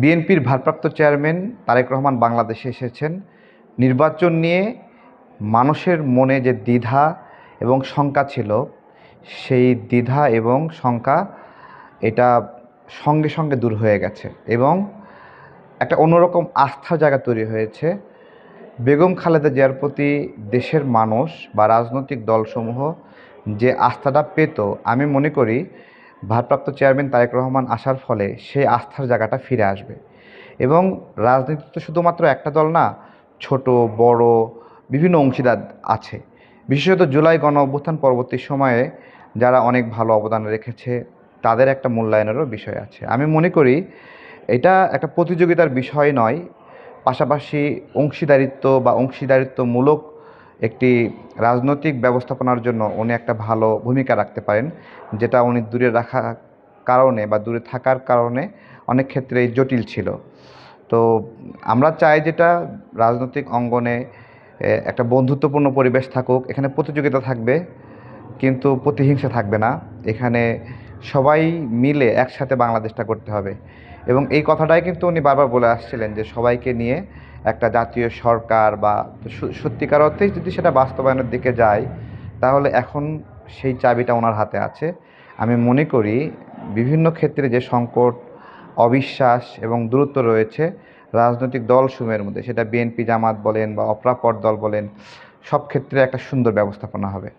বিএনপির ভারপ্রাপ্ত চেয়ারম্যান তারেক রহমান বাংলাদেশে এসেছেন। নির্বাচন নিয়ে মানুষের মনে যে দ্বিধা এবং শঙ্কা ছিল, সেই দ্বিধা এবং শঙ্কা এটা সঙ্গে সঙ্গে দূর হয়ে গেছে এবং একটা অন্যরকম আস্থা জায়গা তৈরি হয়েছে। বেগম খালেদা জিয়ার প্রতি দেশের মানুষ বা রাজনৈতিক দলসমূহ যে আস্থাটা পেত, আমি মনে করি ভারপ্রাপ্ত চেয়ারম্যান তারেক রহমান আসার ফলে সেই আস্থার জায়গাটা ফিরে আসবে। এবং রাজনীতি তো শুধুমাত্র একটা দল না, ছোট, বড়, বিভিন্ন অংশীদার আছে। বিশেষত জুলাই গণ অভ্যুত্থান পরবর্তী সময়ে যারা অনেক ভালো অবদান রেখেছে, তাদের একটা মূল্যায়নেরও বিষয় আছে। আমি মনে করি এটা একটা প্রতিযোগিতার বিষয় নয়, পাশাপাশি অংশীদারিত্ব বা অংশীদারিত্বমূলক একটি রাজনৈতিক ব্যবস্থাপনার জন্য উনি একটা ভালো ভূমিকা রাখতে পারেন, যেটা উনি দূরে রাখার কারণে বা দূরে থাকার কারণে অনেক ক্ষেত্রেই জটিল ছিল। তো আমরা চাই যেটা রাজনৈতিক অঙ্গনে একটা বন্ধুত্বপূর্ণ পরিবেশ থাকুক, এখানে প্রতিযোগিতা থাকবে, কিন্তু প্রতিহিংসা থাকবে না। এখানে সবাই মিলে একসাথে বাংলাদেশটা করতে হবে। এবং এই কথাটাই কিন্তু উনি বারবার বলে আসছিলেন যে সবাইকে নিয়ে একটা জাতীয় সরকার বা সত্যিকার অর্থেই যদি সেটা বাস্তবায়নের দিকে যায়, তাহলে এখন সেই চাবিটা ওনার হাতে আছে। আমি মনে করি বিভিন্ন ক্ষেত্রে যে সংকট, অবিশ্বাস এবং দূরত্ব রয়েছে, রাজনৈতিক দলসমূহের মধ্যে, সেটা বিএনপি জামাত বলেন বা অপরাপর দল বলেন, সব ক্ষেত্রে একটা সুন্দর ব্যবস্থাপনা হবে।